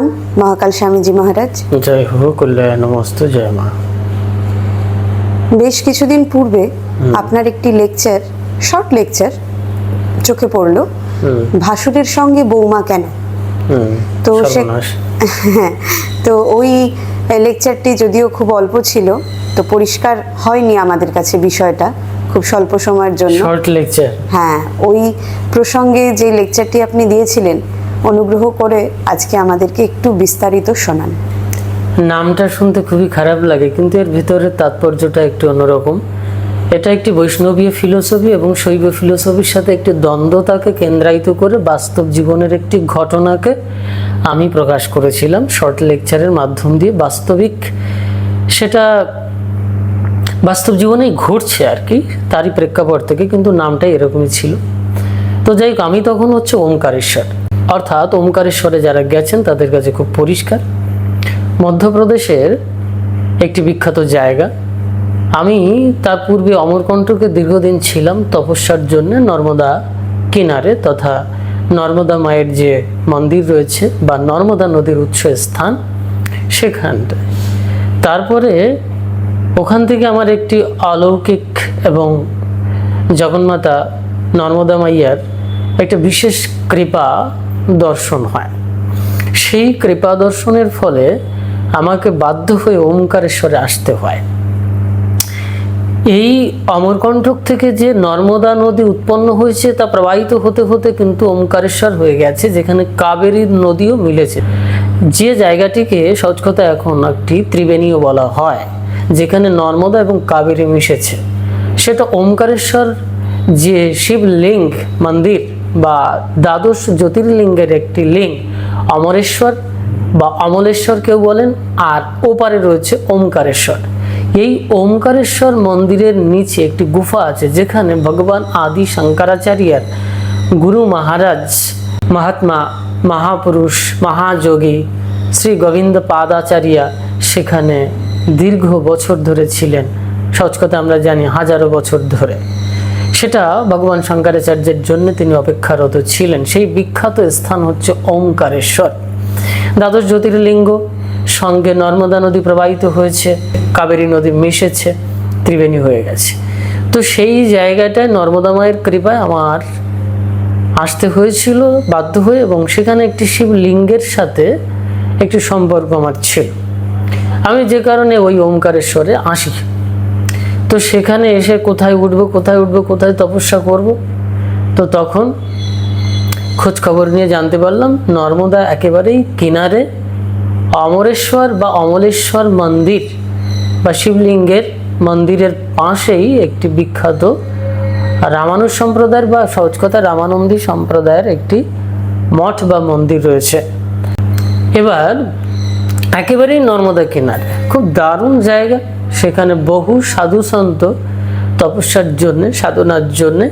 প্রণাম মহাকাল স্বামীজি মহারাজ। জয় হো কল্যাণ নমস্ত জয় মা। বেশ কিছুদিন পূর্বে আপনার একটি লেকচার শর্ট লেকচার চোখে পড়ল। ভাসুরের সঙ্গে বৌমা কেন? তো সে হ্যাঁ তো ওই লেকচারটি যদিও খুব অল্প ছিল তো পরিষ্কার হয়নি আমাদের কাছে বিষয়টা খুব স্বল্প সময়ের জন্য। Short lecture. হ্যাঁ ওই প্রসঙ্গে যে লেকচারটি আপনি দিয়েছিলেন অনুগ্রহ করে আজকে আমাদেরকে একটু বিস্তারিত শোনান। নামটা শুনতে খুবই খারাপ লাগে, কিন্তু এর ভিতরে তাৎপর্যটা একটু অন্যরকম। এটা একটি বৈষ্ণবীয় ফিলোসফি এবং শৈব ফিলোসফির সাথে একটি দ্বন্দ্বতাকে কেন্দ্রায়িত করে বাস্তব জীবনের একটি ঘটনাকে আমি প্রকাশ করেছিলাম শর্ট লেকচারের মাধ্যম দিয়ে। বাস্তবিক সেটা বাস্তব জীবনেই ঘটছে আর কি, তারই প্রেক্ষাপট থেকে কিন্তু নামটা এরকমই ছিল। তো যাই হোক, আমি তখন হচ্ছে ওমকারেশ্বর অর্থাৎ ওমকারেশ্বরে যারা গেছেন, তাদের কাছে খুব পরিষ্কার। মধ্যপ্রদেশের একটি বিখ্যাত জায়গা। আমি তার পূর্বে অমরকণ্ঠকে দীর্ঘদিন ছিলাম তপস্যার জন্য নর্মদা কিনারে তথা নর্মদা মায়ের যে মন্দির রয়েছে বা নর্মদা নদীর উৎস স্থান সেখানটায়। তারপরে ওখান থেকে আমার একটি অলৌকিক এবং জগন্মাতা নর্মদা মাইয়ার একটা বিশেষ কৃপা দর্শন হয়। সেই কৃপা দর্শনের ফলে আমাকে বাধ্য হয়ে ওমকারেশ্বরে আসতে হয়। এই অমরকণ্ঠক থেকে যে নর্মদা নদী উৎপন্ন হয়েছে তা প্রবাহিত হতে হতে কিন্তু ওমকারেশ্বর হয়ে গেছে, যেখানে কাবেরী নদীও মিলেছে। যে জায়গাটিকে কথা এখন একটি ত্রিবেণীও বলা হয়, যেখানে নর্মদা এবং কাবেরী মিশেছে। সেটা ওমকারেশ্বর যে শিবলিঙ্গ মন্দির বা দ্বাদশ জ্যোতির্লিঙ্গের একটি লিঙ্গ, অমরেশ্বর বা অমলেশ্বর কেউ বলেন, আর ওপারে রয়েছে ওমকারেশ্বর। এই ওমকারেশ্বর মন্দিরের নিচে একটি গুফা আছে, যেখানে ভগবান আদি শঙ্করাচার্যের গুরু মহারাজ, মহাত্মা, মহাপুরুষ, মহাযোগী শ্রী গোবিন্দ পাদাচার্যা সেখানে দীর্ঘ বছর ধরে ছিলেন। সহজ কথা আমরা জানি, হাজারো বছর ধরে। সেটা ভগবান শঙ্করাচার্যের জন্য তিনি অপেক্ষারত ছিলেন। সেই বিখ্যাত স্থান হচ্ছে ওমকারেশ্বর দ্বাদশ জ্যোতির্লিঙ্গ, সঙ্গে নর্মদা নদী প্রবাহিত হয়েছে, কাবেরী নদী মিশেছে, ত্রিবেণী হয়ে গেছে। তো সেই জায়গাটায় নর্মদা মায়ের কৃপায় আমার আসতে হয়েছিল, বাধ্য হয়ে এবং সেখানে একটি শিবলিঙ্গের সাথে একটি সম্পর্ক আমার ছিল। আমি যে কারণে ওই ওমকারেশ্বরে আসি। তো সেখানে এসে কোথায় উঠবো কোথায় উঠবো, কোথায় তপস্যা করব? তো তখন খোঁজ খবর নিয়ে জানতে পারলাম নর্মদা একেবারেই কিনারে অমরেশ্বর বা অমলেশ্বর মন্দির বা শিবলিঙ্গের মন্দিরের পাশেই একটি বিখ্যাত রামানুজ সম্প্রদায়ের বা সহজ কথা রামানন্দী সম্প্রদায়ের একটি মঠ বা মন্দির রয়েছে। এবার একেবারেই নর্মদা কিনারে। খুব দারুণ জায়গা। সেখানে বহু সাধু সন্ত তপস্যার জন্যে, সাধনার জন্যে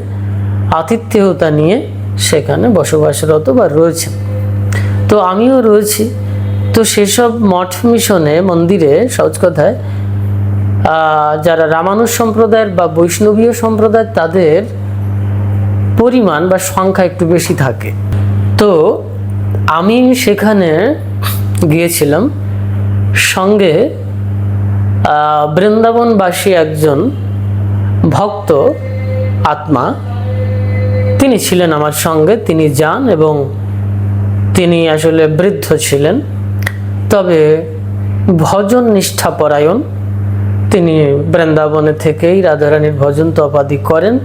আতিথ্যতা নিয়ে সেখানে বসবাসরত বা রয়েছে তো আমিও রয়েছি। তো সেসব মঠ মিশনে, মন্দিরে, সহজ কথায় যারা রামানুজ সম্প্রদায়ের বা বৈষ্ণবীয় সম্প্রদায় তাদের পরিমাণ বা সংখ্যা একটু বেশি থাকে। তো আমি সেখানে গিয়েছিলাম সঙ্গে বৃন্দাবনবাসী একজন ভক্ত আত্মা। তিনি ছিলেন আমার সঙ্গে, তিনি যান এবং তিনি আসলে বৃদ্ধ ছিলেন। তবে ভজন নিষ্ঠাপরায়ণ তিনি বৃন্দাবনে থেকেই রাধারানীর ভজন তপাদি করেন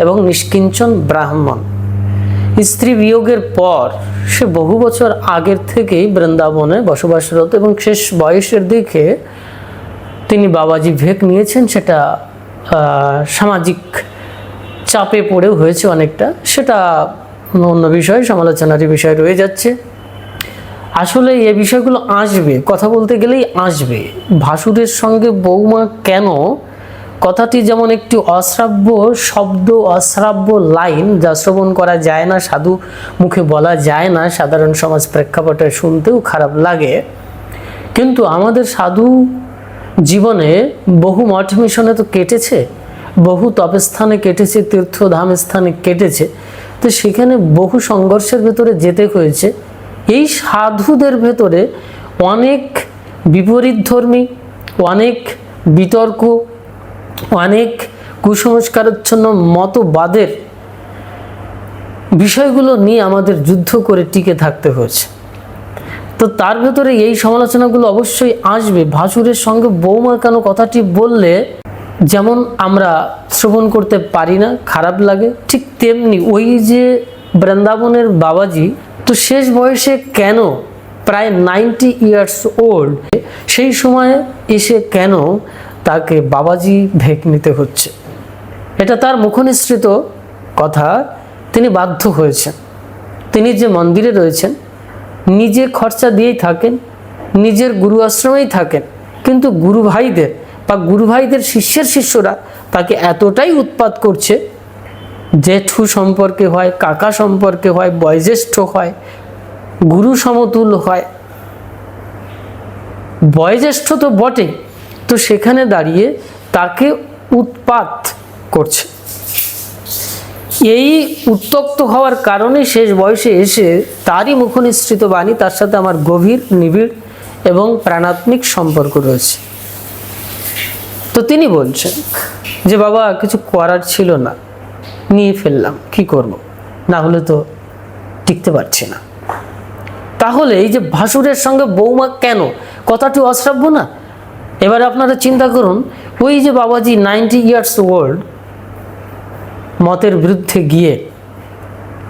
এবং নিষ্কিঞ্চন ব্রাহ্মণ। স্ত্রী বিয়োগের পর সে বহু বছর আগের থেকেই বৃন্দাবনে বসবাসরত এবং শেষ বয়সের দিকে তিনি বাবাজি ভেক নিয়েছেন, সেটা সামাজিক চাপে পড়েও হয়েছে অনেকটা। সেটা অন্য বিষয়, সমালোচনারই বিষয় রয়ে যাচ্ছে। আসলে এ বিষয়গুলো আসবে, কথা বলতে গেলেই আসবে। ভাসুরের সঙ্গে বৌমা কেন? কথাটি যেমন একটি অশ্রাব্য শব্দ, অশ্রাব্য লাইন, যা শ্রবণ করা যায় না, সাধু মুখে বলা যায় না, সাধারণ সমাজ প্রেক্ষাপটে শুনতেও খারাপ লাগে। কিন্তু আমাদের সাধু জীবনে বহু মঠ মিশনে তো কেটেছে, বহু তপস্থানে কেটেছে, তীর্থধাম স্থানে কেটেছে, তো সেখানে বহু সংঘর্ষের ভেতরে যেতে হয়েছে। এই সাধুদের ভেতরে অনেক বিপরীত ধর্মী, অনেক বিতর্ক, অনেক কুসংস্কারাচ্ছন্ন মতবাদের বিষয়গুলো নিয়ে আমাদের যুদ্ধ করে টিকে থাকতে হয়েছে। তো তার ভেতরে এই সমালোচনাগুলো অবশ্যই আসবে। ভাসুরের সঙ্গে বৌমা কেন কথাটি বললে যেমন আমরা শ্রবণ করতে পারি না, খারাপ লাগে, ঠিক তেমনি ওই যে বৃন্দাবনের বাবাজি, তো শেষ বয়সে কেন প্রায় নাইনটি ইয়ার্স ওল্ড, সেই সময় এসে কেন তাকে বাবাজি ভেক নিতে হচ্ছে? এটা তার মুখনিসৃত কথা। তিনি বাধ্য হয়েছেন। তিনি যে মন্দিরে রয়েছেন নিজে খরচা দিয়েই থাকেন, নিজের গুরু আশ্রমেই থাকেন। কিন্তু গুরু ভাইদের বা গুরু ভাইদের শিষ্যের শিষ্যরা তাকে এতটাই উৎপাত করছে, জেঠু সম্পর্কে হয়, কাকা সম্পর্কে হয়, বয়োজ্যেষ্ঠ হয়, গুরু সমতুল হয়। বয়োজ্যেষ্ঠ তো বটে তো সেখানে দাঁড়িয়ে তাকে উৎপাত করছে। এই উত্তক্ত হওয়ার কারণে শেষ বয়সে এসে তারই মুখনিসৃত বাণী তার সাথে আমার গভীর, নিবিড় এবং প্রাণাত্মিক সম্পর্ক রয়েছে। তো তিনি বলছেন যে, বাবা, কিছু করার ছিল না। নিয়ে ফেললাম। কি করব? না হলে তো টিকতে পারছি না। তাহলে এই যে ভাসুরের সঙ্গে বৌমা কেন? কথাটি অশ্রাব্য না? এবার আপনারা চিন্তা করুন, ওই যে বাবাজি নাইনটি ইয়ার্স ওল্ড মতের বিরুদ্ধে গিয়ে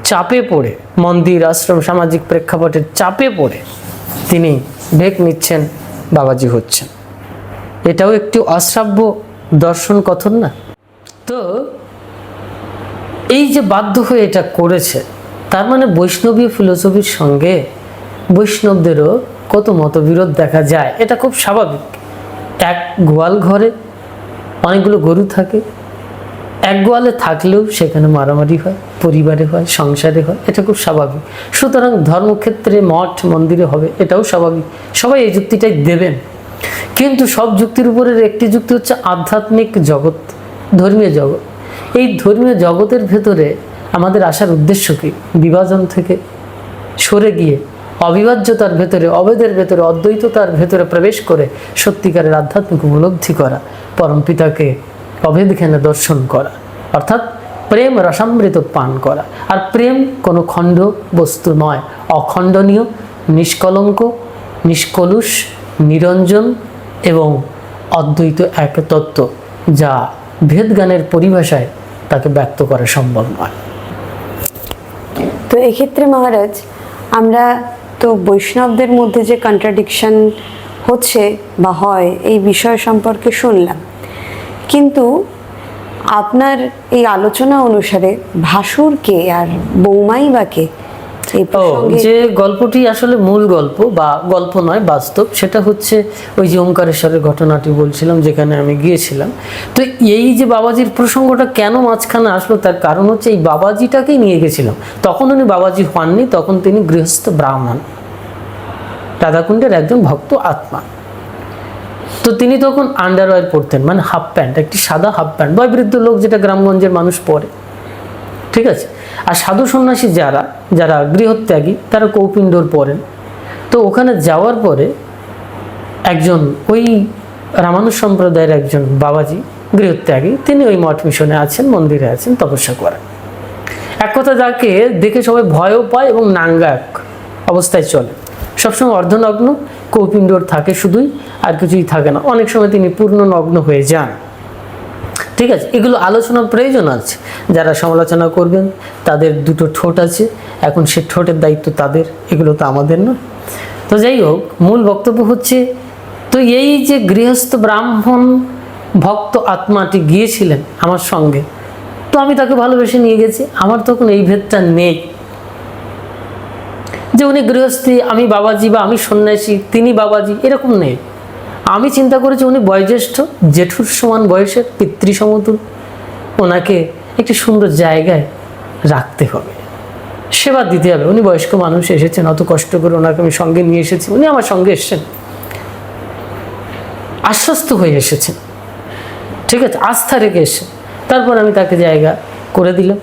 চাপে পড়ে, মন্দির, আশ্রম, সামাজিক প্রেক্ষাপটের চাপে পড়ে তিনি ভেক নিচ্ছেন, বাবাজি হচ্ছেন। এটাও একটি অশ্রাব্য দর্শন কথন না? তো এই যে বাধ্য হয়ে এটা করেছে, তার মানে বৈষ্ণবী ফিলোসফির সঙ্গে বৈষ্ণবদেরও কত মতবিরোধ দেখা যায়, এটা খুব স্বাভাবিক। এক গোয়াল ঘরে অনেকগুলো গরু থাকে এক গোয়ালে থাকলেও সেখানে মারামারি হয়, পরিবারে হয়, সংসারে হয়, এটা খুব স্বাভাবিক। সুতরাং ধর্মক্ষেত্রে মঠ, মন্দিরে হবে, এটাও স্বাভাবিক। সবাই এই যুক্তিটাই দেবেন। কিন্তু সব যুক্তির উপরের একটি যুক্তি হচ্ছে আধ্যাত্মিক জগৎ, ধর্মীয় জগৎ। এই ধর্মীয় জগতের ভেতরে আমাদের আসার উদ্দেশ্য কি? বিভাজন থেকে সরে গিয়ে অবিভাজ্যতার ভেতরে অবেদের ভেতরে, অদ্বৈততার ভেতরে প্রবেশ করে সত্যিকারের আধ্যাত্মিক উপলব্ধি করা, পরম পিতাকে অভেদ জ্ঞানে দর্শন করা। অর্থাৎ প্রেম রসামৃত পান করা। আর প্রেম কোনো খণ্ড বস্তু নয়। অখণ্ডনীয়, নিষ্কলঙ্ক, নিষ্কলুষ, নিরঞ্জন এবং অদ্বৈত এক তত্ত্ব যা ভেদজ্ঞানের পরিভাষায় তাকে ব্যক্ত করা সম্ভব নয়। তো এক্ষেত্রে মহারাজ, আমরা তো বৈষ্ণবদের মধ্যে যে কন্ট্রাডিকশন হচ্ছে বা হয়, এই বিষয় সম্পর্কে শুনলাম। কিন্তু আপনার এই আলোচনা অনুসারে ভাসুর কে আর বৌমাই বা কে? যে গল্পটি আসলে মূল গল্প বা গল্প নয় বাস্তব সেটা হচ্ছে ওই যে ওঙ্কারেশ্বরের ঘটনাটি বলছিলাম যেখানে আমি গিয়েছিলাম। তো এই যে বাবাজির প্রসঙ্গটা কেন মাঝখানে আসলো তার কারণ হচ্ছে এই বাবাজিটাকেই নিয়ে গেছিলাম। তখন উনি বাবাজি হননি তখন তিনি গৃহস্থ ব্রাহ্মণ। রাধাকুণ্ডের একজন ভক্ত আত্মা। তো তিনি তখন আন্ডারওয়্যার পরতেন মানে হাফ প্যান্ট একটি সাদা হাফ প্যান্ট বয়বৃদ্ধ লোক যেটা গ্রামগঞ্জের মানুষ পরে। ঠিক আছে? আর সাধু সন্ন্যাসী যারা যারা গৃহত্যাগী, তারা কৌপিণ্ডর পরেন। তো ওখানে যাওয়ার পরে একজন ওই রামানুজ সম্প্রদায়ের একজন বাবাজি গৃহত্যাগী, তিনি ওই মঠ মিশনে আছেন, মন্দিরে আছেন, তপস্যা করেন। এক কথা যাকে দেখে সবাই ভয়ও পায় এবং নাঙ্গা এক অবস্থায় চলে। সবসময় অর্ধনগ্ন কৌপিণ্ডর থাকে শুধুই, আর কিছুই থাকে না। অনেক সময় তিনি পূর্ণ নগ্ন হয়ে যান। ঠিক আছে? এগুলো আলোচনার প্রয়োজন আছে। যারা সমালোচনা করবেন, তাদের দুটো ঠোঁট আছে। এখন সে ঠোঁটের দায়িত্ব তাদের, এগুলো তো আমাদের না। তো যাই হোক, মূল বক্তব্য হচ্ছে, তো এই যে গৃহস্থ ব্রাহ্মণ ভক্ত আত্মাটি গিয়েছিলেন আমার সঙ্গে, তো আমি তাকে ভালোবেসে নিয়ে গেছি। আমার তখন এই ভেদটা নেই। যে উনি গৃহস্থী, আমি বাবাজি বা আমি সন্ন্যাসী, তিনি বাবাজি, এরকম নেই। আমি চিন্তা করেছি উনি বয়োজ্যেষ্ঠ, জেঠুর সমান বয়সের, পিতৃ সমতুল। ওনাকে একটি সুন্দর জায়গায় রাখতে হবে। সেবা দিতে হবে। উনি বয়স্ক মানুষ এসেছেন, অত কষ্ট করে ওনাকে আমি সঙ্গে নিয়ে এসেছি। উনি আমার সঙ্গে এসেছেন। আশ্বস্ত হয়ে এসেছেন। ঠিক আছে, আস্থা রেখে এসেছেন। তারপর আমি তাকে জায়গা করে দিলাম।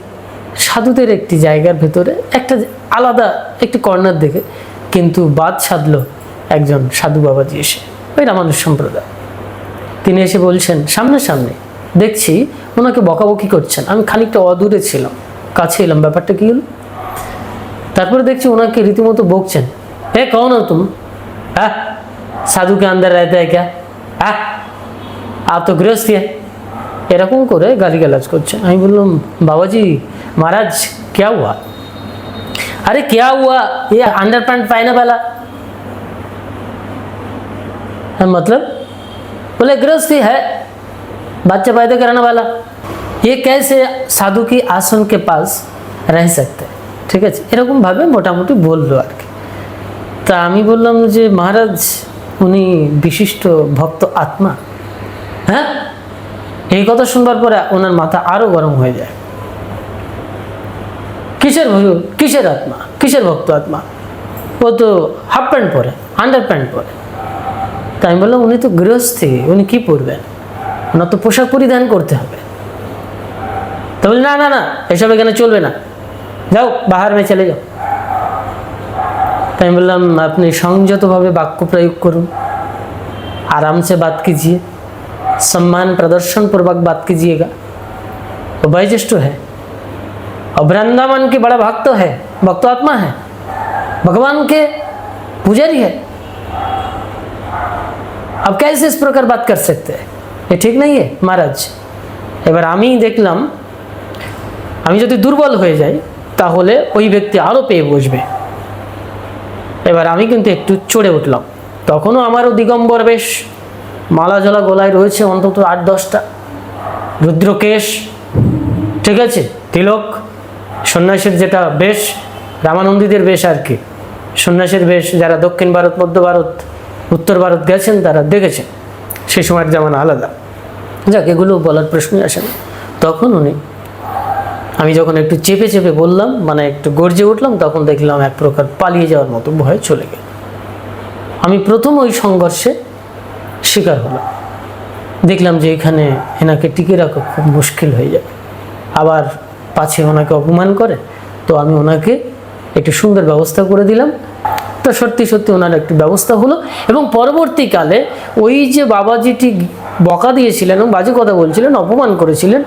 সাধুদের একটি জায়গার ভেতরে একটা আলাদা একটি কর্নার দেখে কিন্তু বাদ সাধল একজন সাধু বাবাজি এসে, ওই রামানুষ সম্প্রদায়। তিনি এসে বলছেন সামনাসামনি দেখছি ওনাকে বকাবকি করছেন। আমি খানিকটা অদূরে ছিলাম, কাছে এলাম, ব্যাপারটা কী হলো? তারপরে দেখছি ওনাকে রীতিমতো বকছেন, এ, কও না তুমি? হ্যাঁ সাধুকে আন্দার রায় দেয় है क्या हाँ তো तो এরকম করে গালিগালাজ করছেন আমি বললাম বাবাজি মহারাজ क्या हुआ अरे क्या हुआ ये अंडर पैंट पहने वाला हाँ, मतलब बोले गृहस्थी है बच्चा पैदा कराने वाला ये कैसे সাধু কি आसन के पास रह सकते हैं? ঠিক আছে এরকমভাবে মোটামুটি বললো আর কি তা আমি বললাম যে মহারাজ উনি বিশিষ্ট ভক্ত আত্মা হ্যাঁ এই কথা শুনবার পরে ওনার মাথা আরও গরম হয়ে যায়। কিসের হুজুর কিসের আত্মা? কিসের ভক্ত আত্মা? ও তো হাফ প্যান্ট পরে আন্ডার প্যান্ট পরে। তাই আমি বললাম, উনি তো গৃহস্থী, উনি কি পরবেন? ওনার তো পোশাক পরিধান করতে হবে। তা বলি না না না, এসব এখানে চলবে না। যাও, বাহার মেয়ে চলে যাও। তাই আমি বললাম, আপনি সংযতভাবে বাক্য প্রয়োগ করুন। আরামসে বাদ কিজিয়ে सम्मान प्रदर्शन पूर्वक बात कीजिएगा वो वयोज्येष्ठ है और वृंदावन के बड़ा भक्त है भक्तात्मा है भगवान के पुजारी है अब कैसे इस प्रकार बात कर सकते हैं ये ठीक नहीं है महाराज এবার আমি দেখলাম আমি যদি দুর্বল হয়ে যাই তাহলে ওই ব্যক্তি আরও পেয়ে বসবে এবার আমি কিন্তু একটু চড়ে উঠলাম তখনও আমারও দিগম্বর বেশ মালা জলা গলায় রয়েছে অন্তত আট দশটা। রুদ্রকেশ, ঠিক আছে? তিলক, সন্ন্যাসীর যেটা বেশ, রামানন্দীদের বেশ আর কি। সন্ন্যাসীর বেশ, যারা দক্ষিণ ভারত, মধ্য ভারত, উত্তর ভারত গেছেন, তারা দেখেছেন। সেই সময়ের যেমন আলাদা। যাক, এগুলো বলার প্রশ্নই আসে না। তখন উনি, আমি যখন একটু চেপে চেপে বললাম মানে একটু গর্জে উঠলাম, তখন দেখলাম এক প্রকার পালিয়ে যাওয়ার মতো ভয়ে চলে গেল। আমি প্রথম ওই সংঘর্ষে শিকার হলো। দেখলাম যে এখানে এনাকে টিকে রাখা খুব মুশকিল হয়ে যাবে আবার পাছে ওনাকে অপমান করে, তো আমি ওনাকে একটু সুন্দর ব্যবস্থা করে দিলাম। তো সত্যি সত্যি ওনার একটি ব্যবস্থা হলো এবং পরবর্তীকালে ওই যে বাবাজিটি বকা দিয়েছিলেন এবং বাজে কথা বলছিলেন, অপমান করেছিলেন,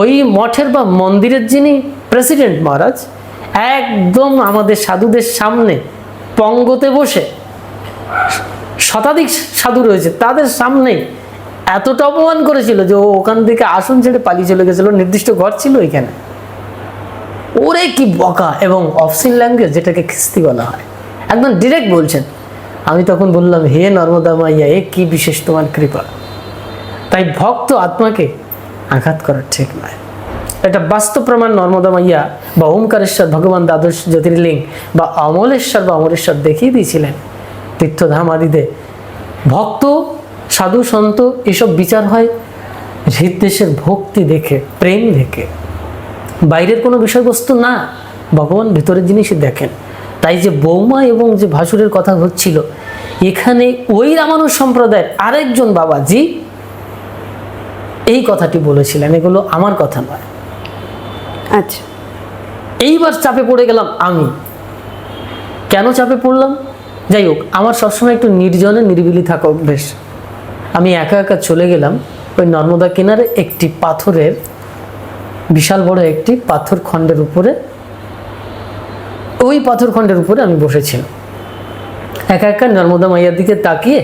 ওই মঠের বা মন্দিরের যিনি প্রেসিডেন্ট মহারাজ, একদম আমাদের সাধুদের সামনে পঙ্গতে বসে শতাধিক সাধু রয়েছে, তাদের সামনেই এতটা অপমান করেছিল যে ও ওখান থেকে আসন ছেড়ে পালিয়ে চলে গেছিল, নির্দিষ্ট ঘর ছিল এখানে। ওরে কি বকা! এবং অফসিন ল্যাঙ্গুয়েজ, যেটাকে খিস্তি বলা হয়। একদম ডিরেক্ট বলছেন। আমি তখন বললাম, হে নর্মদা মাইয়া, এ কি বিশেষ তোমার কৃপা? তাই ভক্ত আত্মাকে আঘাত করা ঠিক নয়। এটা বাস্তব প্রমাণ নর্মদা মাইয়া বা ওমকারেশ্বর ভগবান দ্বাদশ জ্যোতির্লিঙ্গ বা অমলেশ্বর বা অমরেশ্বর দেখিয়ে দিয়েছিলেন। তীর্থধাম আদিতে ভক্ত সাধু সন্ত এসব বিচার হয় হৃদদেশের ভক্তি দেখে প্রেম দেখে। বাইরের কোনো বিষয়বস্তু না ভগবান ভিতরের জিনিসই দেখেন। তাই যে বৌমা এবং যে ভাসুরের কথা হচ্ছিল এখানে ওই রামানুজ সম্প্রদায়ের আরেকজন বাবাজি এই কথাটি বলেছিলেন। এগুলো আমার কথা নয়। আচ্ছা। এইবার চাপে পড়ে গেলাম আমি। কেন চাপে পড়লাম? যাই হোক, আমার সবসময় একটু নির্জনে নিরিবিলি থাকা অভ্যেস। আমি একা একা চলে গেলাম ওই নর্মদা কিনারে একটি পাথরের, বিশাল বড় একটি পাথর খণ্ডের উপরে। ওই পাথর খণ্ডের উপরে আমি বসেছিলাম। একা একা নর্মদা মাইয়ার দিকে তাকিয়ে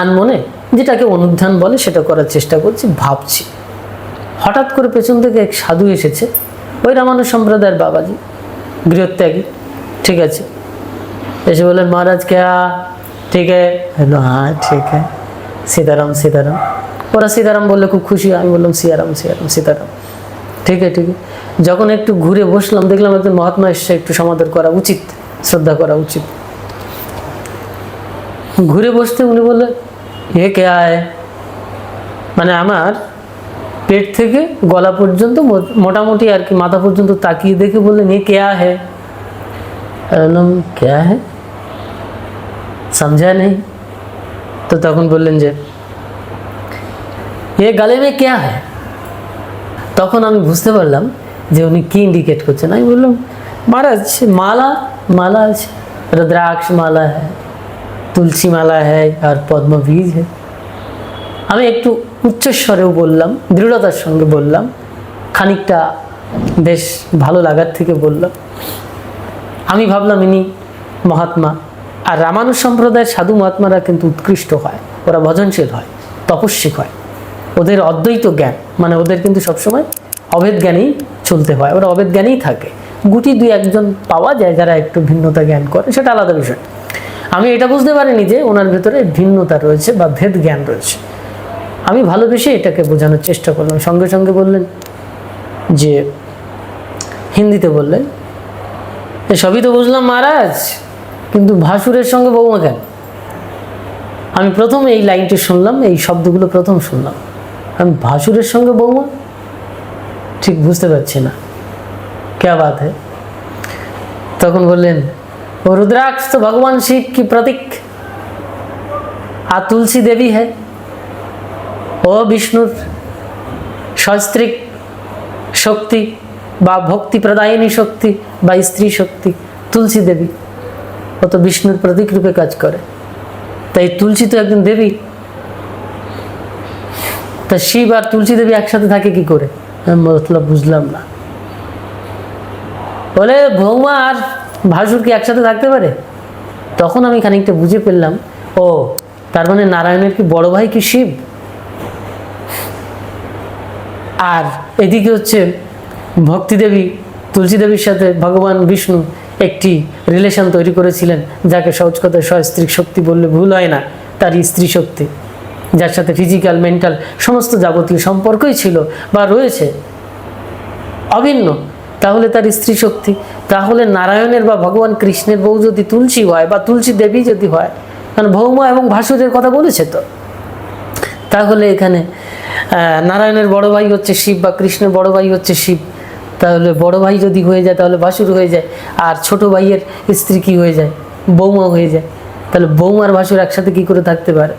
আনমনে যেটাকে অনুধ্যান বলে সেটা করার চেষ্টা করছি, ভাবছি। হঠাৎ করে পেছন থেকে এক সাধু এসেছে, ওই রামানুজ সম্প্রদায়ের বাবাজি গৃহত্যাগী ঠিক আছে? এসে বললেন, মহারাজ কেয়া ঠিক হ্যাঁ ঠিক সীতারাম সীতারাম। ওরা সীতারাম বললে খুব খুশি। আমি বললাম সিয়ারাম সিয়ারাম সীতারাম। ঠিক আছে, ঠিক যখন একটু ঘুরে বসলাম, দেখলাম একজন মহাত্মা এসে একটু সমাদর করা উচিত, শ্রদ্ধা করা উচিত। ঘুরে বসতে উনি বললেন হে কে আয়? মানে আমার পেট থেকে গলা পর্যন্ত মোটামুটি আর কি মাথা পর্যন্ত তাকিয়ে দেখে বললেন, এ কে আহে? বললাম, কে আহে? समझा नहीं তো তখন বললেন যে এ গালে মে क्या है তখন আমি বুঝতে পারলাম যে উনি কি ইন্ডিকেট করছেন আমি বললাম মহারাজ মালা মালা আছে रुद्राक्ष माला है তুলসী মালা হ্যায় আর পদ্ম বীজ হ্যায় আমি একটু উচ্চস্বরেও বললাম দৃঢ়তার সঙ্গে বললাম খানিকটা বেশ ভালো লাগার থেকে বললাম আমি ভাবলাম ইনি মহাত্মা আর রামানুজ সম্প্রদায়ের সাধু মহাত্মারা কিন্তু উৎকৃষ্ট হয়, ওরা ভজনশীল হয়, তপস্বিক হয়। ওদের অদ্বৈত জ্ঞান মানে ওদের কিন্তু সবসময় অভেদ জ্ঞানেই চলতে হয়, ওরা অভেদ জ্ঞানেই থাকে। গুটি দুই একজন পাওয়া যায় যারা একটু ভিন্নতা জ্ঞান করে, সেটা আলাদা বিষয়। আমি এটা বুঝতে পারিনি যে ওনার ভেতরে ভিন্নতা রয়েছে বা ভেদ জ্ঞান রয়েছে। আমি ভালোবেসে এটাকে বোঝানোর চেষ্টা করলাম। সঙ্গে সঙ্গে বললেন যে, হিন্দিতে বললেন সবই তো বুঝলাম, মহারাজ। কিন্তু ভাসুরের সঙ্গে বৌমা কেন? আমি প্রথম এই লাইনটি শুনলাম, এই শব্দগুলো প্রথম শুনলাম। আমি ভাসুরের সঙ্গে বৌমা ঠিক বুঝতে পারছি না। কে বাত হ্যাঁ তখন বললেন, ও রুদ্রাক্ষ তো ভগবান শিব কি প্রতীক? আর তুলসী দেবী হ্যাঁ ও বিষ্ণুর সস্ত্রিক শক্তি বা ভক্তি প্রদায়নী শক্তি বা স্ত্রী শক্তি, তুলসী দেবী। ও তো বিষ্ণুর প্রতীক রূপে কাজ করে। তাই তুলসী তো একজন দেবী। তা শিব আর তুলসী দেবী একসাথে থাকে কি করে? মতলব বুঝলাম না। বলে বৌমা আর ভাসুর কি একসাথে থাকতে পারে? তখন আমি খানিকটা বুঝে ফেললাম, ও, তার মানে নারায়ণের কি বড় ভাই কি শিব? আর এদিকে হচ্ছে ভক্তি দেবী, তুলসী দেবীর সাথে ভগবান বিষ্ণু একটি রিলেশন তৈরি করেছিলেন, যাকে সহজ কথায় সস্ত্রীক শক্তি বললে ভুল হয় না তার স্ত্রী শক্তি। যার সাথে ফিজিক্যাল মেন্টাল সমস্ত যাবতীয় সম্পর্কই ছিল বা রয়েছে। অভিন্ন, তাহলে তার স্ত্রী শক্তি। তাহলে নারায়ণের বা ভগবান কৃষ্ণের বউ যদি তুলসী হয় বা তুলসী দেবী যদি হয়, কারণ ভৌমা এবং ভাসুরের কথা বলেছে তো। তাহলে এখানে নারায়ণের বড় ভাই হচ্ছে শিব বা কৃষ্ণের বড় ভাই হচ্ছে শিব। তাহলে বড় ভাই যদি হয়ে যায়, তাহলে ভাসুর হয়ে যায়। আর ছোট ভাইয়ের স্ত্রী কি হয়ে যায়? বৌমা হয়ে যায়। তাহলে বৌমার ভাসুর একসাথে কি করে থাকতে পারে?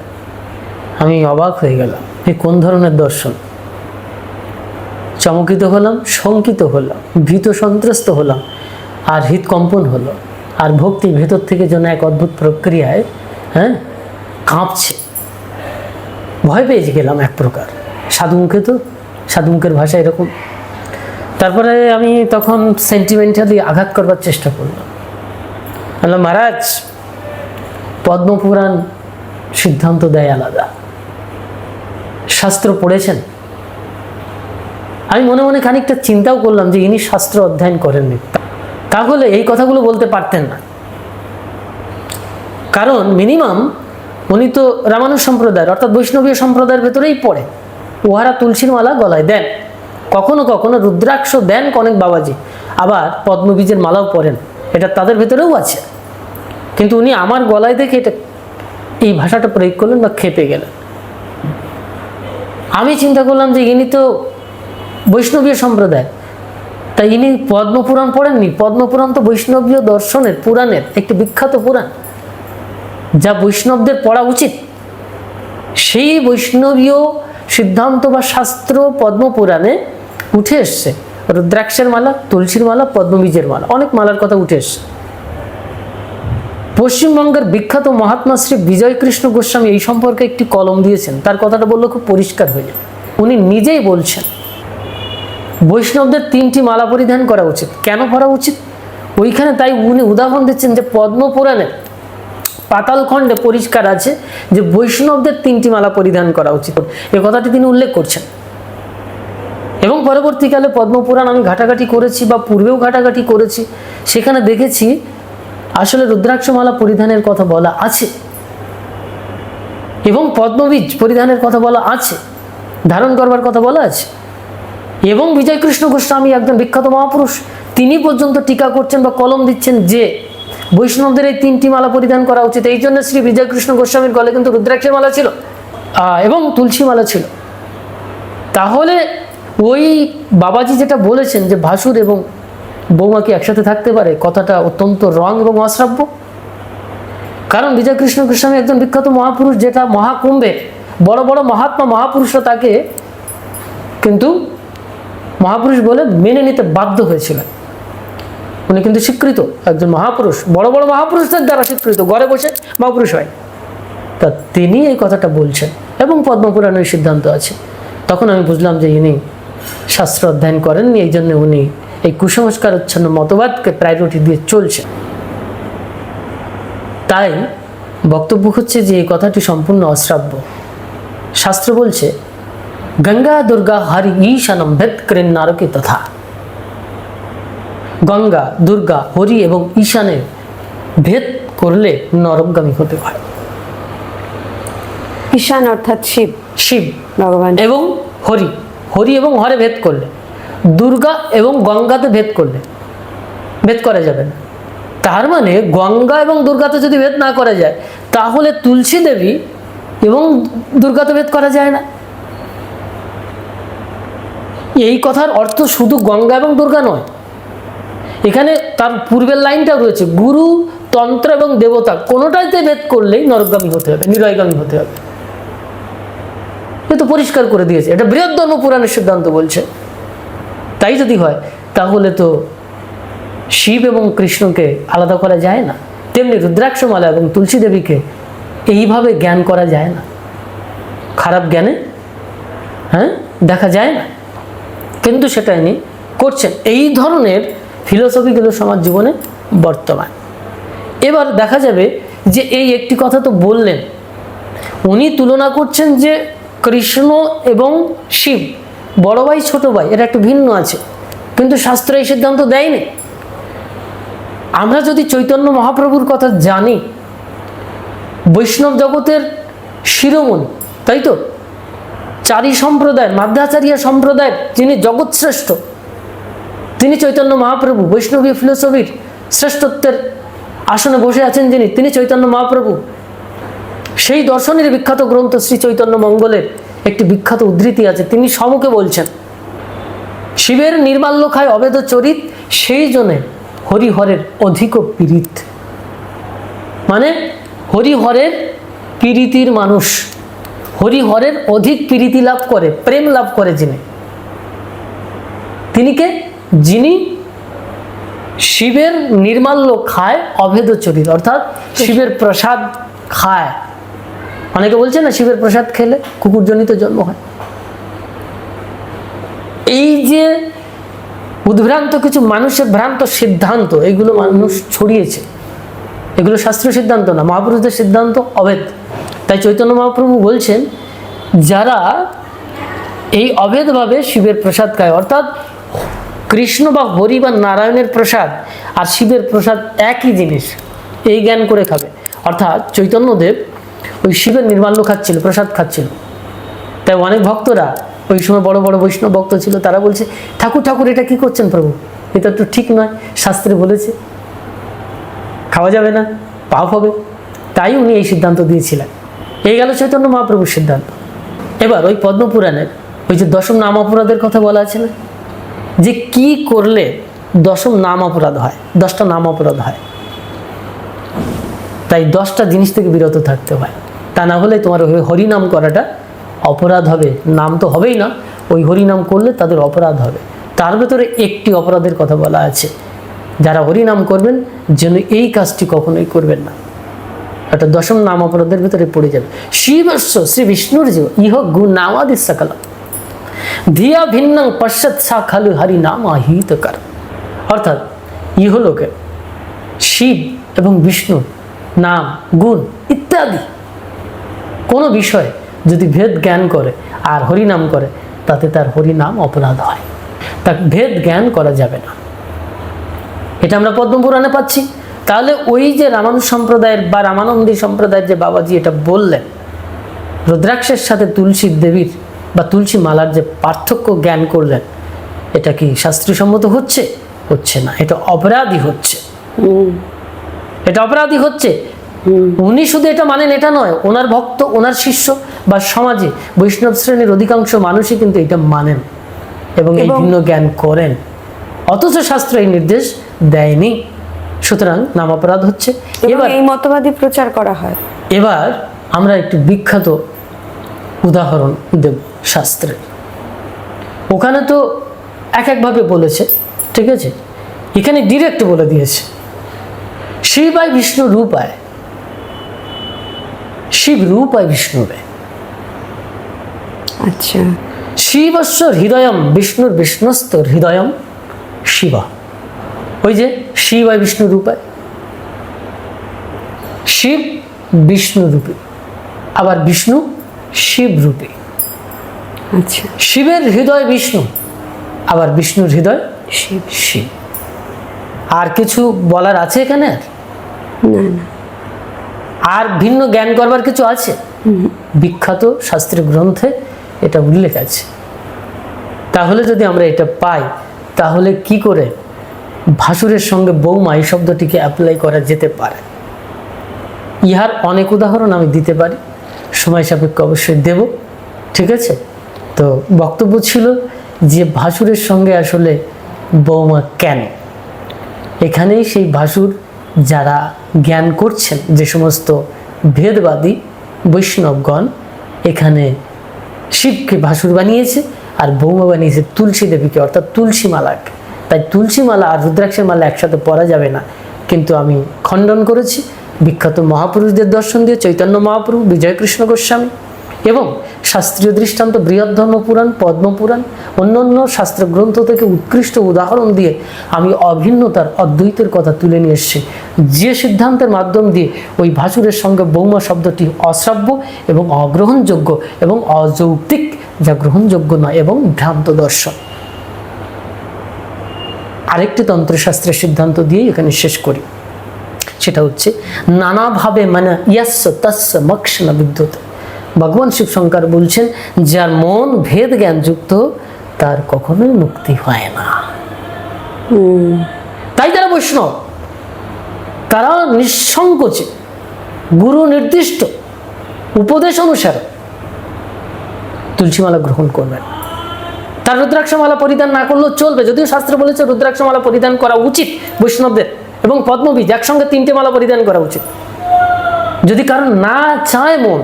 আমি অবাক হয়ে গেলাম। এ কোন ধরনের দর্শন? চমকিত হলাম, শঙ্কিত হলাম, ভীত সন্ত্রস্ত হলাম, আর হৃদকম্পন হলো। আর ভক্তি ভেতর থেকে যেন এক অদ্ভুত প্রক্রিয়ায় হ্যাঁ কাঁপছে। ভয় পেয়ে গেলাম এক প্রকার। সাধুমুখে তো সাধুমুখের ভাষা এরকম। তারপরে আমি তখন সেন্টিমেন্টালি আঘাত করবার চেষ্টা করলাম। বললাম মহারাজ, পদ্মপুরাণ সিদ্ধান্ত দেয় আলাদা। শাস্ত্র পড়েছেন। আমি মনে মনে খানিকটা চিন্তাও করলাম যে ইনি শাস্ত্র অধ্যয়ন করেননি। তাহলে এই কথাগুলো বলতে পারতেন না। কারণ মিনিমাম উনি তো রামানুজ সম্প্রদায়ের, অর্থাৎ বৈষ্ণবীয় সম্প্রদায়ের ভেতরেই পড়ে। উহারা তুলসীর মালা গলায় দেন। কখনো কখনো রুদ্রাক্ষ দেন অনেক বাবাজি, আবার পদ্মবীজের মালাও পরেন। এটা তাদের ভেতরেও আছে। কিন্তু উনি আমার গলায় দেখে এটা, এই ভাষাটা প্রয়োগ করলেন বা খেপে গেলেন। আমি চিন্তা করলাম যে ইনি তো বৈষ্ণবীয় সম্প্রদায়। তাই ইনি পদ্মপুরাণ পড়েননি। পদ্মপুরাণ তো বৈষ্ণবীয় দর্শনের পুরাণের একটি বিখ্যাত পুরাণ। যা বৈষ্ণবদের পড়া উচিত। সেই বৈষ্ণবীয় সিদ্ধান্ত বা শাস্ত্র পদ্মপুরাণে উঠে এসছে। রুদ্রাক্ষের মালা, তুলসীর মালা, পদ্মবীজের মালা, অনেক মালার কথা উঠে এসছে। পশ্চিমবঙ্গের বিখ্যাত মহাত্মা শ্রী বিজয় কৃষ্ণ গোস্বামী এই সম্পর্কে একটি কলম দিয়েছেন। তার কথাটা বললে খুব পরিষ্কার হয়ে যায়। উনি নিজেই বলছেন, বৈষ্ণবদের তিনটি মালা পরিধান করা উচিত। কেন করা উচিত? ওইখানে তাই উনি উদাহরণ দিচ্ছেন যে পদ্মপুরাণের পাতালখণ্ডে পরিষ্কার আছে যে বৈষ্ণবদের তিনটি মালা পরিধান করা উচিত। এ কথাটি তিনি উল্লেখ করছেন। এবং পরবর্তীকালে পদ্মপুরাণ আমি ঘাটাঘাটি করেছি বা পূর্বেও ঘাটাঘাটি করেছি, সেখানে দেখেছি আসলে রুদ্রাক্ষমালা পরিধানের কথা বলা আছে। এবং পদ্মবীজ পরিধানের কথা বলা আছে, ধারণ করবার কথা বলা আছে। এবং বিজয়কৃষ্ণ গোস্বামী একজন বিখ্যাত মহাপুরুষ, তিনি পর্যন্ত টিকা করছেন বা কলম দিচ্ছেন যে বৈষ্ণবদের এই তিনটি মালা পরিধান করা উচিত। এই জন্য শ্রী বিজয়কৃষ্ণ গোস্বামীর গলে কিন্তু রুদ্রাক্ষের মালা ছিল এবং তুলসী মালা ছিল। তাহলে ওই বাবাজি যেটা বলেছেন যে ভাসুর এবং বৌমা কি একসাথে থাকতে পারে, কথাটা অত্যন্ত রং এবং অশ্রাব্য। কারণ বিজয় কৃষ্ণ গোস্বামী একজন বিখ্যাত মহাপুরুষ যেটা মহাকুম্ভে, বড় বড় মহাত্মা মহাপুরুষরা তাকে কিন্তু মহাপুরুষ বলে মেনে নিতে বাধ্য হয়েছিলেন। উনি কিন্তু স্বীকৃত একজন মহাপুরুষ, বড় বড় মহাপুরুষদের দ্বারা স্বীকৃত, ঘরে বসে মহাপুরুষ হয়। তা তিনি এই কথাটা বলছেন এবং পদ্মপুরাণের সিদ্ধান্ত আছে। তখন আমি বুঝলাম যে ইনি শাস্ত্র অধ্যয়ন করেননি এই জন্য উনি এই কুসংস্কারচ্ছন্ন মতবাদকে প্রায়োরিটি দিয়ে চলছে। তাই বক্তব্য হচ্ছে যে এই কথাটি সম্পূর্ণ অশ্রাব্য। শাস্ত্র বলছে গঙ্গা দুর্গা হরি ঈশানম ভেদ করেন নারকে তথা। গঙ্গা দুর্গা হরি এবং ঈশানের ভেদ করলে নরকগামী হতে হয়। ঈশান অর্থাৎ শিব। শিব ভগবান। এবং হরি। হরি এবং হরে ভেদ করলে, দুর্গা এবং গঙ্গাতে ভেদ করলে, ভেদ করা যাবে না। তার মানে গঙ্গা এবং দুর্গাতে যদি ভেদ না করা যায়, তাহলে তুলসী দেবী এবং দুর্গাতে ভেদ করা যায় না। এই কথার অর্থ শুধু গঙ্গা এবং দুর্গা নয়। এখানে তার পূর্বের লাইনটাও রয়েছে, গুরু, তন্ত্র এবং দেবতা, কোনোটাইতে ভেদ করলেই নরগামী হতে হবে, নিরয়গামী হতে হবে। এ তো পরিষ্কার করে দিয়েছে। এটা বৃহৎ ধর্ম পুরাণের সিদ্ধান্ত বলছে। তাই যদি হয়, তাহলে তো শিব এবং কৃষ্ণকে আলাদা করা যায় না। তেমনি রুদ্রাক্ষমালা এবং তুলসী দেবীকে এইভাবে জ্ঞান করা যায় না। খারাপ জ্ঞানে হ্যাঁ দেখা যায় না। কিন্তু সেটা ইনি করছেন। এই ধরনের ফিলোসফিগুলো সমাজ জীবনে বর্তমান। এবার দেখা যাবে যে এই একটি কথা তো বললেন। উনি তুলনা করছেন যে কৃষ্ণ এবং শিব, বড় ভাই, ছোট ভাই এটা একটু ভিন্ন আছে। কিন্তু শাস্ত্র এই সিদ্ধান্ত দেয়নি। আমরা যদি চৈতন্য মহাপ্রভুর কথা জানি, বৈষ্ণব জগতের শিরোমণি, তাই তো? চারি সম্প্রদায় মাধ্যাচার্য সম্প্রদায়ের যিনি জগৎশ্রেষ্ঠ, তিনি চৈতন্য মহাপ্রভু, বৈষ্ণবী, ফিলোসফির শ্রেষ্ঠত্বের আসনে বসে আছেন যিনি, তিনি চৈতন্য মহাপ্রভু। সেই দর্শনের বিখ্যাত গ্রন্থ শ্রী চৈতন্য মঙ্গলের একটি বিখ্যাত উদ্ধৃতি আছে। তিনি সমুখে বলছেন শিবের নির্মাল্য খায় অবেদ চরিত সেই জন্যে হরিহরের অধিক পীড়িত। মানে হরিহরের পীড়িতির মানুষ হরিহরের অধিক পীড়িতি লাভ করে প্রেম লাভ করে যিনি। তিনি কে? যিনি শিবের নির্মাল্য খায় অভেদ চরিত অর্থাৎ শিবের প্রসাদ খায়। অনেকে বলছে না শিবের প্রসাদ খেলে কুকুরজনিত জন্ম হয়। এই যে উদ্ভ্রান্ত কিছু মানুষের ভ্রান্ত সিদ্ধান্ত, এগুলো মানুষ ছড়িয়েছে। এগুলো শাস্ত্রীয় সিদ্ধান্ত না, মহাপুরুষদের সিদ্ধান্ত অভেদ তাই চৈতন্য মহাপ্রভু বলছেন, যারা এই অভেদভাবে শিবের প্রসাদ খায়, অর্থাৎ কৃষ্ণ বা হরি বা নারায়ণের প্রসাদ আর শিবের প্রসাদ একই জিনিস, এই জ্ঞান করে খাবে। অর্থাৎ চৈতন্যদেব ওই শিবের নির্মাল্য খাচ্ছিল, প্রসাদ খাচ্ছিল। তাই অনেক ভক্তরা, ওই সময় বড় বড় বৈষ্ণব ভক্ত ছিল, তারা বলছে, ঠাকুর ঠাকুর, এটা কি করছেন প্রভু? এটা তো ঠিক নয়। শাস্ত্রে বলেছে, খাওয়া যাবে না, পাপ হবে। তাই উনি এই সিদ্ধান্ত দিয়েছিলেন। এই গেল চৈতন্য মহাপ্রভুর সিদ্ধান্ত। এবার ওই পদ্মপুরাণের, ওই যে দশম নাম অপরাধের কথা বলা আছে না? যে কি করলে দশম নাম অপরাধ হয়, দশটা নাম অপরাধ হয়? তাই দশটা জিনিস থেকে বিরত থাকতে হয়। তা না হলে তোমার ওই হরিনাম করাটা অপরাধ হবে। নাম তো হবেই না। ওই হরিনাম করলে তাদের অপরাধ হবে। তার ভেতরে একটি অপরাধের কথা বলা আছে। যারা হরিনাম করবেন, যেন এই কাজটি কখনোই করবেন না। একটা দশম নাম অপরাধের ভিতরে পড়ে যাবে। শিবস্ব শ্রী বিষ্ণুর জীব, ইহ গুণ নামাদি সকল। ধিয়া ভিন্ন পশ্চাৎ সা খালু হরি নাম আহিত কর অর্থাৎ ইহলোকে শিব এবং বিষ্ণু নাম, গুণ ইত্যাদি। কোনো বিষয়ে যদি ভেদ জ্ঞান করে আর হরিনাম করে, তাতে তার হরিনাম অপরাধ হয়। তা ভেদ জ্ঞান করা যাবে না। এটা আমরা পদ্মপুরাণে পাচ্ছি। তাহলে ওই যে রামানুজ সম্প্রদায়ের বা রামানন্দী সম্প্রদায়ের যে বাবাজি এটা বললেন, রুদ্রাক্ষের সাথে তুলসী দেবীর বা তুলসী মালার যে পার্থক্য জ্ঞান করলেন, এটা কি শাস্ত্রীয়সম্মত হচ্ছে? হচ্ছে না। এটা অপরাধী হচ্ছে। এটা অপরাধী হচ্ছে। উনি শুধু এটা মানেন এটা নয় ওনার ভক্ত ওনার শিষ্য বা সমাজে বৈষ্ণব শ্রেণির অধিকাংশ মানুষই কিন্তু এটা মানেন এবং এই ভিন্ন জ্ঞান করেন। অথচ শাস্ত্র এই নির্দেশ দেয়নি। সুতরাং নাম অপরাধ হচ্ছে। এবার এই মতবাদী প্রচার করা হয়। এবার আমরা একটি বিখ্যাত উদাহরণ দেব শাস্ত্রে। ওখানে তো এক একভাবে বলেছে ঠিক আছে? এখানে ডিরেক্ট বলে দিয়েছে। শিবায় বিষ্ণু রূপায়। শিব রূপ রূপায় বিষ্ণুরে আচ্ছা। শিবস্ব হৃদয়ম বিষ্ণুর বিষ্ণুস্ত হৃদয়ম শিবা। ওই যে শিব হয় বিষ্ণু রূপায়। শিব বিষ্ণু রূপে আবার বিষ্ণু শিব রূপে। আচ্ছা। শিবের হৃদয় বিষ্ণু আবার বিষ্ণুর হৃদয় শিব। শিব। আর কিছু বলার আছে এখানে? আর? না না। আর ভিন্ন জ্ঞান করবার কিছু আছে? বিখ্যাত শাস্ত্রীয় গ্রন্থে এটা উল্লেখ আছে। তাহলে যদি আমরা এটা পাই তাহলে কি করে ভাসুরের সঙ্গে বৌমা এই শব্দটিকে অ্যাপ্লাই করা যেতে পারে? ইহার অনেক উদাহরণ আমি দিতে পারি সময় সাপেক্ষ অবশ্যই দেব ঠিক আছে? তো বক্তব্য ছিল যে ভাসুরের সঙ্গে আসলে বৌমা কেন? এখানেই সেই ভাসুর যারা জ্ঞান করছেন যে সমস্ত ভেদবাদী বৈষ্ণবগণ এখানে শিবকে ভাসুর বানিয়েছে আর বৌমা বানিয়েছে তুলসী দেবীকে, অর্থাৎ তুলসী মালাকে। তাই তুলসী মালা আর রুদ্রাক্ষের মালা একসাথে পরা যাবে না। কিন্তু আমি খণ্ডন করেছি। বিখ্যাত মহাপুরুষদের দর্শন দিয়ে চৈতন্য মহাপুরু বিজয়কৃষ্ণ গোস্বামী। এবং শাস্ত্রীয় দৃষ্টান্ত বৃহৎ ধর্মপুরাণ, পদ্মপুরাণ, অন্যান্য শাস্ত্র গ্রন্থ থেকে উৎকৃষ্ট উদাহরণ দিয়ে আমি অভিন্নতার অদ্বৈতের কথা তুলে নিয়ে এসেছি। যে সিদ্ধান্তের মাধ্যম দিয়ে ওই ভাসুরের সঙ্গে বৌমা শব্দটি অশ্রাব্য এবং অগ্রহণযোগ্য এবং অযৌক্তিক যা গ্রহণযোগ্য নয় এবং ভ্রান্ত দর্শন আরেকটি তন্ত্রশাস্ত্রের সিদ্ধান্ত দিয়ে এখানে শেষ করি। সেটা হচ্ছে, নানাভাবে মানে ইয়াস্য তস্য মক্ষণ বিদ্যুৎ ভগবান শিব শঙ্কর বলছেন যার মন ভেদ জ্ঞান যুক্ত তার কখনোই মুক্তি হয় না। তাই তারা বৈষ্ণব। তারা নিঃসংকোচে গুরু নির্দিষ্ট উপদেশ অনুসারে তুলসীমালা গ্রহণ করবেন। তার রুদ্রাক্ষমালা পরিধান না করলেও চলবে যদিও শাস্ত্র বলেছে রুদ্রাক্ষমালা পরিধান করা উচিত বৈষ্ণবদের এবং পদ্মবীজ একসঙ্গে তিনটে মালা পরিধান করা উচিত। যদি কারণ না চায় মন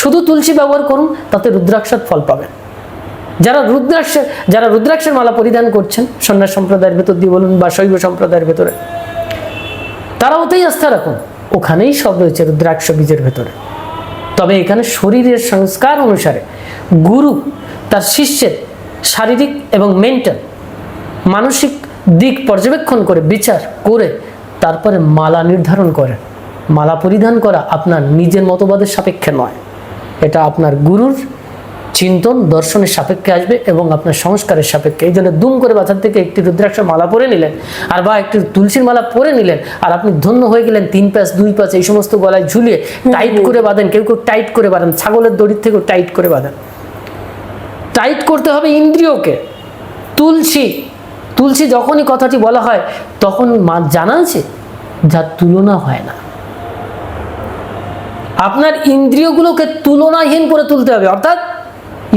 শুধু তুলসী ব্যবহার করুন, তাতে রুদ্রাক্ষার ফল পাবেন। যারা রুদ্রাক্ষের যারা রুদ্রাক্ষের মালা পরিধান করছেন, সন্ন্যাস সম্প্রদায়ের ভেতর দিয়ে বলুন বা শৈব সম্প্রদায়ের ভেতরে, তারা ওতেই আস্থা রাখুন, ওখানেই সব রয়েছে রুদ্রাক্ষ বীজের ভেতরে। তবে এখানে শরীরের সংস্কার অনুসারে গুরু, তার শিষ্যের শারীরিক এবং মেন্টাল, মানসিক দিক পর্যবেক্ষণ করে, বিচার করে, তারপরে মালা নির্ধারণ করে মালা পরিধান করা আপনার নিজের মতবাদের সাপেক্ষে নয়। এটা আপনার গুরুর চিন্তন দর্শনের সাপেক্ষে আসবে এবং আপনার সংস্কারের সাপেক্ষে। এই জন্য দুম করে বাজার থেকে একটি রুদ্রাক্ষর মালা পরে নিলেন আর বা একটি তুলসীর মালা পরে নিলেন আর আপনি ধন্য হয়ে গেলেন তিন প্যাচ দুই প্যাচ এই সমস্ত গলায় ঝুলিয়ে টাইট করে বাঁধেন কেউ কেউ টাইট করে বাঁধেন ছাগলের দড়ির থেকেও টাইট করে বাঁধেন। টাইট করতে হবে ইন্দ্রিয়কে। তুলসী তুলসী যখনই কথাটি বলা হয় তখন মা জানা আছে যার তুলনা হয় না। আপনার ইন্দ্রিয়গুলোকে তুলনাহীন করে তুলতে হবে। অর্থাৎ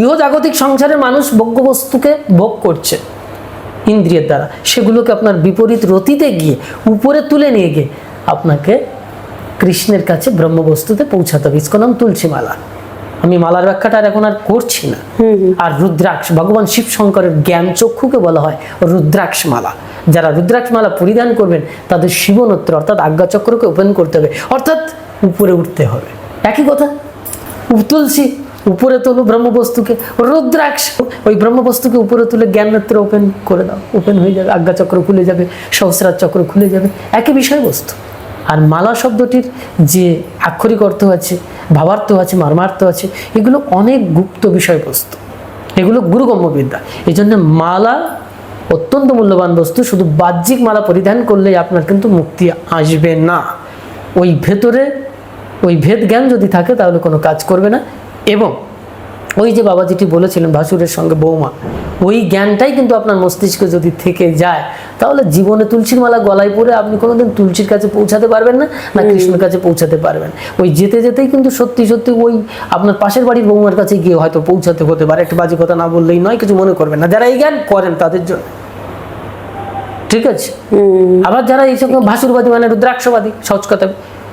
ইহজাগতিক সংসারের মানুষ ভোগ্য বস্তুকে ভোগ করছে ইন্দ্রিয়ের দ্বারা। সেগুলোকে আপনার বিপরীত রতিতে গিয়ে উপরে তুলে নিয়ে গিয়ে আপনাকে কৃষ্ণের কাছে ব্রহ্মবস্তুতে পৌঁছাতে হবে। ইসকো নাম তুলসী মালা আমি মালার ব্যাখ্যাটা আর এখন আর করছি না। আর রুদ্রাক্ষ ভগবান শিব শঙ্করের জ্ঞান চক্ষুকে বলা হয় রুদ্রাক্ষ মালা যারা রুদ্রাক্ষ মালা পরিধান করবেন তাদের শিবনত্র অর্থাৎ আজ্ঞাচক্রকে ওপেন করতে হবে। অর্থাৎ উপরে উঠতে হবে। একই কথা? তুলসী, উপরে তোলো ব্রহ্মবস্তুকে। রুদ্রাক্ষ, ওই ব্রহ্মবস্তুকে উপরে তুলে জ্ঞান নেত্র ওপেন করে দাও। ওপেন হয়ে যাবে আজ্ঞাচক্র খুলে যাবে, সহস্রার চক্র খুলে যাবে। একই বিষয়বস্তু। আর মালা শব্দটির যে আক্ষরিক অর্থ আছে, ভাবার্থ আছে, মর্মার্থ আছে, এগুলো অনেক গুপ্ত বিষয়বস্তু। এগুলো গুরুগম্য বিদ্যা। এই জন্য মালা অত্যন্ত মূল্যবান বস্তু। শুধু বাহ্যিক মালা পরিধান করলেই আপনার কিন্তু মুক্তি আসবে না। ওই ভেতরে ওই ভেদ জ্ঞান যদি থাকে তাহলে কোনো কাজ করবে না। এবং ওই যে বাবা বাবাজিটি বলেছিলেন ভাসুরের সঙ্গে বৌমা ওই জ্ঞানটাই কিন্তু আপনার মস্তিষ্কে যদি থেকে যায় তাহলে জীবনে তুলসীর মালা গলায় পরে আপনি কোনোদিন তুলসীর কাছে পৌঁছাতে পারবেন না না কৃষ্ণের কাছে পৌঁছাতে পারবেন। ওই যেতে যেতেই কিন্তু সত্যি সত্যি ওই আপনার পাশের বাড়ির বৌমার কাছে গিয়ে হয়তো পৌঁছাতে হতে পারে। একটা বাজে কথা না বললেই নয় কিছু মনে করবেন না। যারা এই জ্ঞান করেন তাদের জন্য। ঠিক আছে? আবার যারা এইসব ভাসুরবাদী মানে রুদ্রাক্ষবাদী সহজ কথা।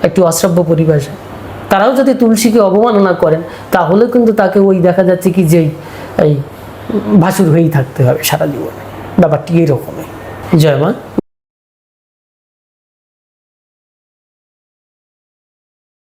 একটু অশ্রাব্য পরিভাষা তারাও যদি তুলসীকে অবমাননা করেন, তাহলে কিন্তু তাকে ওই দেখা যাচ্ছে কি যে এই ভাসুর হয়েই থাকতে হবে সারা জীবনে ব্যাপারটি এরকমই। জয় মা।